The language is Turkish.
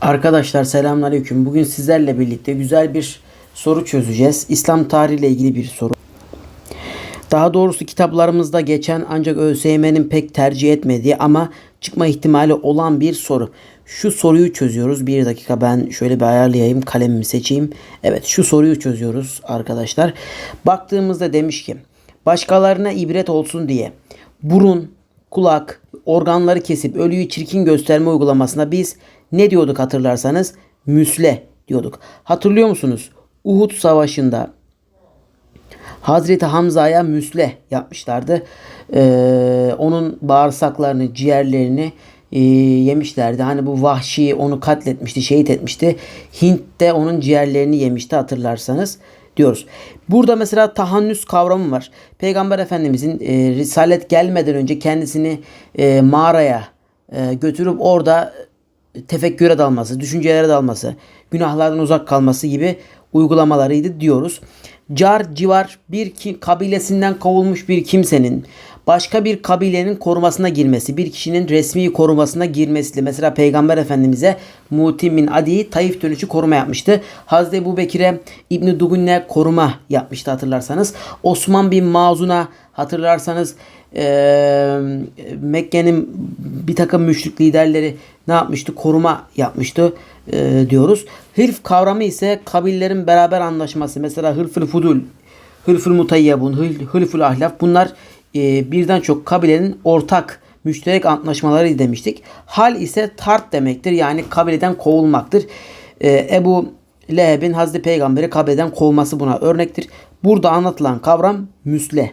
Arkadaşlar selamünaleyküm. Bugün sizlerle birlikte güzel bir soru çözeceğiz. İslam tarihiyle ilgili bir soru. Daha doğrusu kitaplarımızda geçen ancak ÖSYM'nin pek tercih etmediği ama çıkma ihtimali olan bir soru. Şu soruyu çözüyoruz. Bir dakika ben şöyle bir ayarlayayım. Kalemimi seçeyim. Evet şu soruyu çözüyoruz arkadaşlar. Baktığımızda demiş ki başkalarına ibret olsun diye burun, kulak, organları kesip ölüyü çirkin gösterme uygulamasına biz ne diyorduk hatırlarsanız? Müsle diyorduk. Hatırlıyor musunuz? Uhud Savaşı'nda Hazreti Hamza'ya müsle yapmışlardı. Ee, onun bağırsaklarını, ciğerlerini e, yemişlerdi. Hani bu vahşi onu katletmişti, şehit etmişti. Hint de onun ciğerlerini yemişti hatırlarsanız diyoruz. Burada mesela tahannüs kavramı var. Peygamber Efendimizin e, risalet gelmeden önce kendisini e, mağaraya e, götürüp orada tefekküre dalması, düşüncelere dalması, günahlardan uzak kalması gibi uygulamalarıydı diyoruz. Car civar bir ki, kabilesinden kovulmuş bir kimsenin başka bir kabilenin korumasına girmesi, bir kişinin resmi korumasına girmesi. Mesela Peygamber Efendimiz'e Mutim bin Adi Taif dönüşü koruma yapmıştı. Hazreti Ebu Bekir'e İbn-i Dugunne koruma yapmıştı hatırlarsanız. Osman bin Mazun'a hatırlarsanız eee, Mekke'nin bir takım müşrik liderleri ne yapmıştı? Koruma yapmıştı eee, diyoruz. Hılf kavramı ise kabillerin beraber anlaşması. Mesela hılfül fudul, hılfül mutayyabun, hıl- hılfül ahlaf bunlar eee, birden çok kabilenin ortak müşterek antlaşmaları demiştik. Hal ise tart demektir. Yani kabileden kovulmaktır. Eee, Ebu Leheb'in Hazreti Peygamber'i kabileden kovması buna örnektir. Burada anlatılan kavram müsle